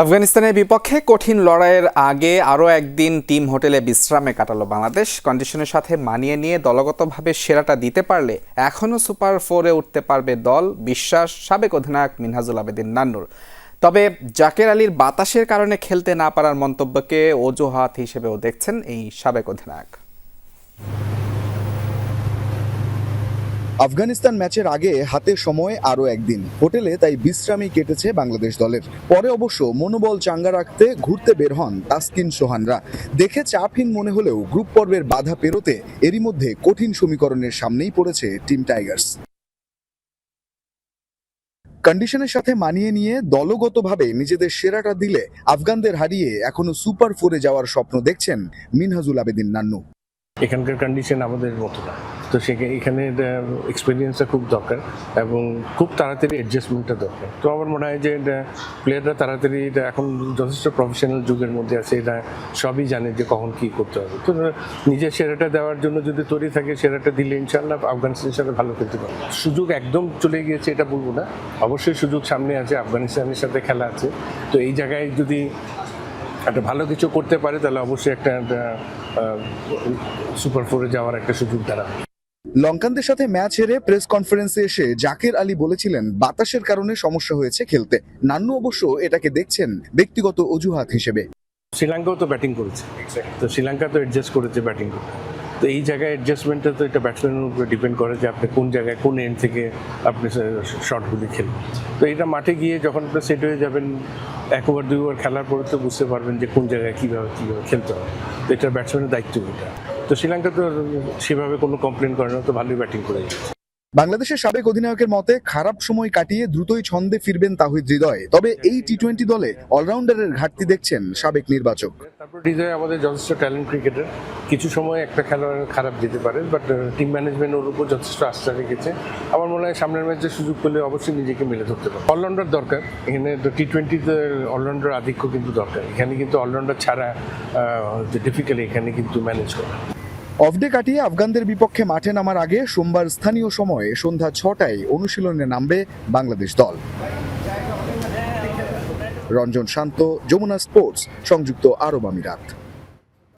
আফগানিস্তানের বিপক্ষে কঠিন লড়াইয়ের আগে আরও একদিন টিম হোটেলে বিশ্রামে কাটালো বাংলাদেশ। কন্ডিশনের সাথে মানিয়ে নিয়ে দলগতভাবে সেরাটা দিতে পারলে এখনও সুপার ফোরে উঠতে পারবে দল, বিশ্বাস, সাবেক অধিনায়ক মিনহাজুল আবেদিন নান্নুর। তবে জাকের আলীর বাতাসের কারণে খেলতে না পারার মন্তব্যকে অজুহাত হিসেবেও দেখছেন এই সাবেক অধিনায়ক। আফগানিস্তান ম্যাচের আগে হাতে সময় আরও একদিন। হোটেলে তাই বিশ্রামই কেটেছে বাংলাদেশ দলের। পরে অবশ্য মনোবল চাঙ্গা রাখতে ঘুরতে বের হন তাসকিন সোহানরা। দেখে চাপহীন মনে হলেও গ্রুপ পর্বের বাধা পেরোতে এরই মধ্যে কঠিন সমীকরণের সামনেই পড়েছে টিম টাইগার্স। কন্ডিশনের সাথে মানিয়ে নিয়ে দলগতভাবে নিজেদের সেরাটা দিলে আফগানদের হারিয়ে এখনও সুপার ফোরে যাওয়ার স্বপ্ন দেখছেন মিনহাজুল আবেদিন নান্নু। এখানকার কন্ডিশন আমাদের মতো না। তো সেখানে, এখানে এক্সপিরিয়েন্সটা খুব দরকার এবং খুব তাড়াতাড়ি অ্যাডজাস্টমেন্টটা দরকার। তো আমার মনে হয় যে প্লেয়াররা তাড়াতাড়ি, এটা এখন যথেষ্ট প্রফেশনাল যুগের মধ্যে আছে এটা সবই জানে যে কখন কী করতে হবে। তো, নিজের সেরাটা দেওয়ার জন্য যদি তৈরি থাকে, সেরাটা দিলে ইনশাল্লাহ আফগানিস্তানের সাথে ভালো খেলতে পারবে। সুযোগ একদম চলে গিয়েছে, এটা বলব না। অবশ্যই সুযোগ সামনে আছে, আফগানিস্তানের সাথে খেলা আছে। তো এই জায়গায় যদি একটা ভালো কিছু করতে পারে, তাহলে অবশ্যই একটা সুপার ফোরে যাওয়ার একটা সুযোগ দাঁড়াবে লঙ্কানদের সাথে ম্যাচ হেরে প্রেস কনফারেন্সে এসে জাকের আলী বলেছিলেন বাতাসের কারণে সমস্যা হয়েছে খেলতে। নান্নু অবশ্য এটাকে দেখছেন ব্যক্তিগত অজুহাত হিসেবে। শ্রীলঙ্কাও তো ব্যাটিং করেছে। তো শ্রীলঙ্কা তো অ্যাডজাস্ট করেছে ব্যাটিং করতে। তো এই জায়গায় অ্যাডজাস্টমেন্টটা তো এটা ব্যাটসম্যানের উপরে ডিপেন্ড করে যে আপনি কোন জায়গায় কোন এন্ড থেকে আপনি শটগুলি খেলবেন। তো এটা মাঠে গিয়ে যখন আপনি সেট হয়ে যাবেন এক ওভার দুই ওভার খেলার পরে তো বুঝতে পারবেন যে কোন জায়গায় কীভাবে কীভাবে খেলতে হবে। তো এটা ব্যাটসম্যানের দায়িত্ব এটা। তো শ্রীলঙ্কা তো সেভাবে কোনো কমপ্লেন করে না তো ভালোই ব্যাটিং করে যাচ্ছে বাংলাদেশের সাবেক অধিনায়কের মতে, খারাপ সময় কাটিয়ে দ্রুতই ছন্দে ফিরবেন তাহিদ হৃদয়। তবে এই টি টোয়েন্টি দলে অলরাউন্ডারের ঘাটতি দেখছেন সাবেক নির্বাচক। হৃদয় আমাদের যথেষ্ট ট্যালেন্ট ক্রিকেটার কিছু সময় একটা খেলোয়াড় খারাপ যেতে পারে বাট টিম ম্যানেজমেন্ট ওর উপর যথেষ্ট আস্থা রেখেছে। আমার মনে হয় সামনের ম্যাচে সুযোগ পেলে অবশ্যই নিজেকে মেলে ধরতে পারে অলরাউন্ডার দরকার। এখানে টি টোয়েন্টিতে অলরাউন্ডার আধিক্য কিন্তু দরকার। এখানে কিন্তু অলরাউন্ডার ছাড়া ডিফিকাল্ট এখানে কিন্তু ম্যানেজ করা। অফডে কাটিয়ে আফগানদের বিপক্ষে মাঠে নামার আগে সোমবার স্থানীয় সময়ে সন্ধ্যা ছটায় অনুশীলনে নামবে বাংলাদেশ দল। রঞ্জন শান্ত, যমুনা স্পোর্টস, সংযুক্ত আরব আমিরাত।